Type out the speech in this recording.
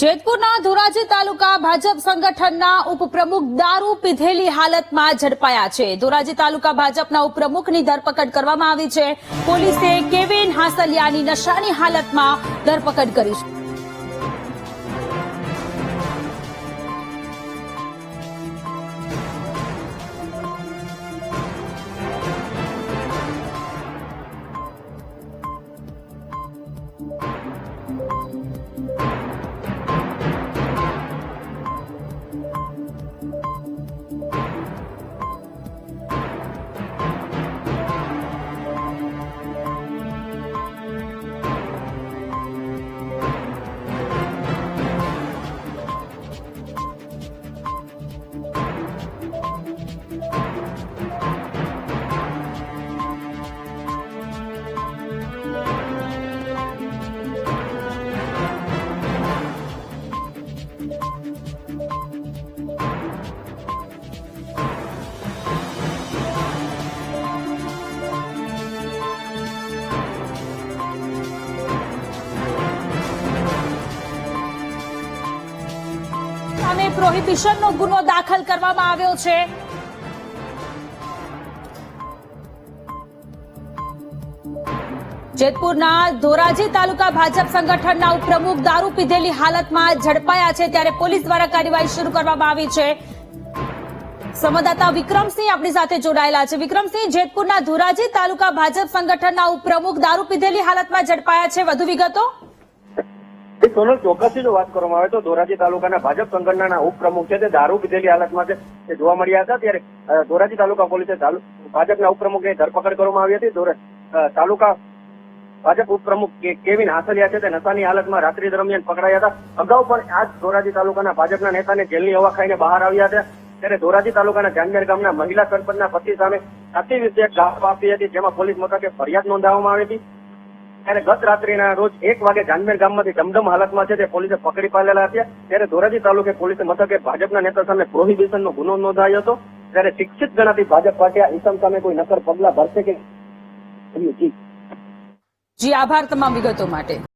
જેતપુરના ધોરાજી તાલુકા ભાજપ સંગઠનના ઉપપ્રમુખ દારૂ પીધેલી હાલતમાં ઝડપાયા છે. ધોરાજી તાલુકા ભાજપના ઉપપ્રમુખની ધરપકડ કરવામાં આવી છે. પોલીસે કેવિન હાસલિયાની નશાની હાલતમાં ધરપકડ કરી છે. સામે પ્રોહિબિશનનો ગુનો દાખલ કરવામાં આવ્યો છે. જેતપુરના ધોરાજી તાલુકા ભાજપ સંગઠનના ઉપપ્રમુખ દારૂ પીધેલી હાલતમાં ઝડપાયા છે ત્યારે પોલીસ દ્વારા કાર્યવાહી શરૂ કરવામાં આવી છે. સંવાદદાતા વિક્રમસિંહ આપણી સાથે જોડાયેલા છે. વિક્રમસિંહ, જેતપુરના ધોરાજી તાલુકા ભાજપ સંગઠનના ઉપપ્રમુખ દારૂ પીધેલી હાલતમાં ઝડપાયા છે. વધુ વિગતો? સોનલ ચોક્કસથી જો વાત કરવામાં આવે તો ધોરાજી તાલુકાના ભાજપ સંગઠનના ઉપપ્રમુખ છે. તે દારૂ પીધેલી હાલતમાં તે જોવા મળ્યા હતા ત્યારે ધોરાજી તાલુકા પોલીસે ભાજપના ઉપપ્રમુખની ધરપકડ કરવામાં આવી હતી. તાલુકા ભાજપ ઉપપ્રમુખ કેવિન હાસલિયા છે. તે નશાની હાલતમાં રાત્રિ દરમિયાન પકડાયા હતા. અગાઉ પણ આ જ ધોરાજી તાલુકાના ભાજપના નેતાને જેલની હવા ખાઈને બહાર આવ્યા હતા. ત્યારે ધોરાજી તાલુકાના જાંગેર ગામના મહિલા સરપંચના પતિ સામે અતિ વિષયક ગાફ આપી હતી, જેમાં પોલીસ મથકે ફરિયાદ નોંધાવવામાં આવી હતી. ત્યારે ગત રાત્રિના રોજ એક વાગે જાનમેર ગામમાંથી ધમધમ હાલતમાં છે તે પોલીસે પકડી પાડેલા હતા. ત્યારે ધોરાજી તાલુકે પોલીસ મથકે ભાજપના નેતા સામે પ્રોહિબિશનનો ગુનો નોંધાયો હતો. ત્યારે શિક્ષિત ગણાતી ભાજપ પાર્ટી આ ઇસમ સામે કોઈ નક્કર પગલા ભરશે કે જી, આભાર તમામ વિગતો માટે.